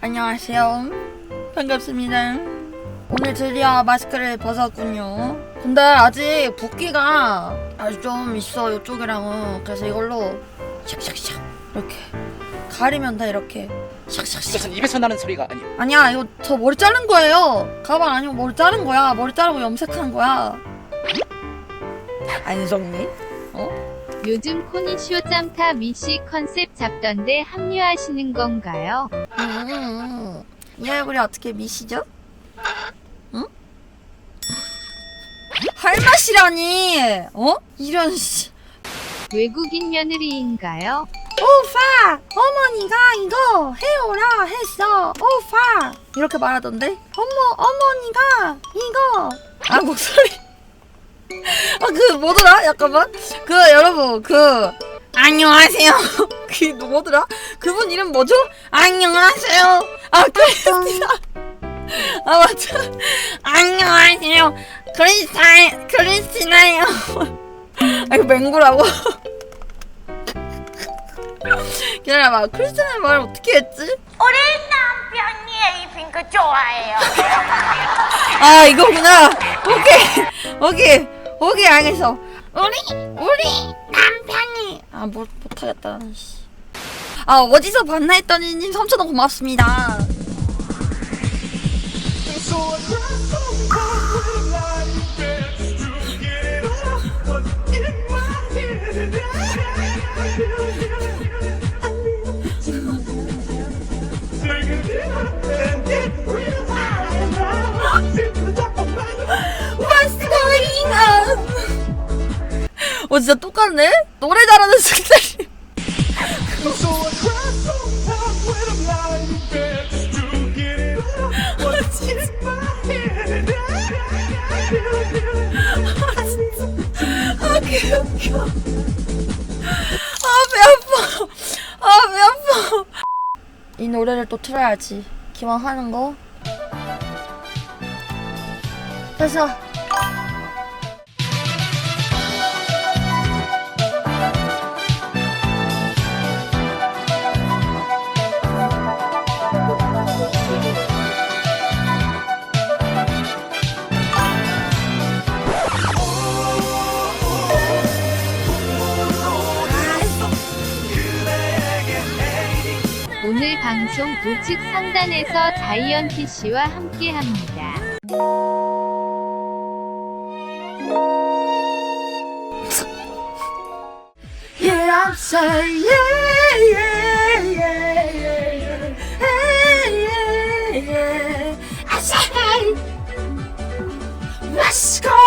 안녕하세요. 반갑습니다. 오늘 드디어 마스크를 벗었군요. 근데 아직 붓기가 아주 좀 있어 이쪽이랑은 그래서 이걸로 샥샥샥 이렇게 가리면 돼 이렇게 샥샥샥 이것은 입에서 나는 소리가 아니오. 아니야 이거 저 머리 자른 거예요 가방 아니고 머리 자른 거야 머리 자르고 염색한 거야 안성미? 어? 요즘 코니쇼 짬타 미시 컨셉 잡던데 합류하시는 건가요? 음, 이 얼굴이 어떻게 미시죠? 응? 할 맛이라니 어? 이런 씨 외국인 며느리인가요? 오빠 어머니가 이거 해오라 했어 오빠 이렇게 말하던데 어머 어머니가 이거 아 목소리 아 그 뭐더라? 잠깐만? 그 여러분 그 안녕하세요. 그 뭐더라? 그분 이름 뭐죠? 안녕하세요. 아 크리스티나. 아 맞아. 안녕하세요. 크리스타 크리스티나예요. 아 이거 맹구라고? 기다려봐. 크리스티나 말 어떻게 했지? 우리 남편이 에이핑크 좋아해요. 아 이거구나. 오케이. 오케이 오케이 알겠어 우리 우리 남편이. 아못 못하겠다. 씨. 아 어디서 봤나 했더니 님 3천원 고맙습니다 on? 어 진짜 똑같네? 노래 잘하는 스타일. 아 아파. 아배 아파. 이 노래를 또 틀어야지. 기왕 하는 거. 됐어 방송 우측 상단에서 자이언티 씨와 what's going